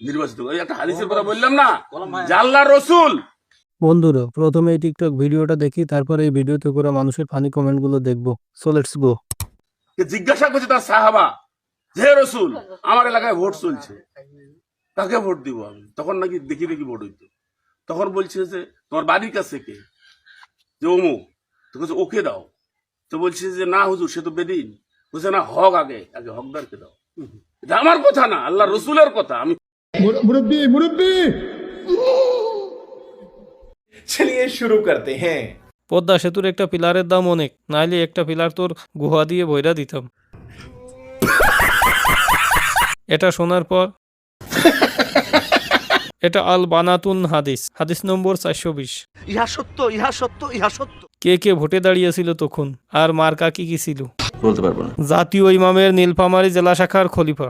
নির্বাচিত ওই একটা হাদিসের কথা বললাম না। আল্লাহ রসুল। বন্ধুরা প্রথমে এই টিকটক ভিডিওটা দেখি তারপরে এই ভিডিওতে করে মানুষের ফানি কমেন্টগুলো দেখব সো লেটস গো জিজ্ঞাসা করছে তার সাহাবা যে রসুল আমার এলাকায় ভোট চলছে। কাকে ভোট দিব আমি? তখন নাকি দেখি দেখি ভোট হইতো। তখন বলছে যে তোমার বাড়ির কাছে কে? যে অমুক তো বলছে ওকে দাও। তো বলছে যে না হুজুর সে তো বেদিন। বলছে না হক আগে আগে হকদারকে দাও। এটা আমার কথা না আল্লাহ রসুলের কথা। আমি मुरब्बी मुरब्बी चलिए शुरू करते हैं পদ্মা সেতুর একটা পিলারের দাম অনেক নাইলে একটা পিলার তোর গুহা দিয়ে বইরা দিতাম এটা শোনার পর এটা আল বানাতুন হাদিস হাদিস নম্বর চারশো বিশ ইহা সত্য ইহা সত্য ইহা সত্য কে কে ভোটে দাঁড়িয়েছিল তখন আর মার্কা কি কি ছিল বলতে পারবো না জাতীয় ইমামের নীলফামারী জেলা শাখার খলিফা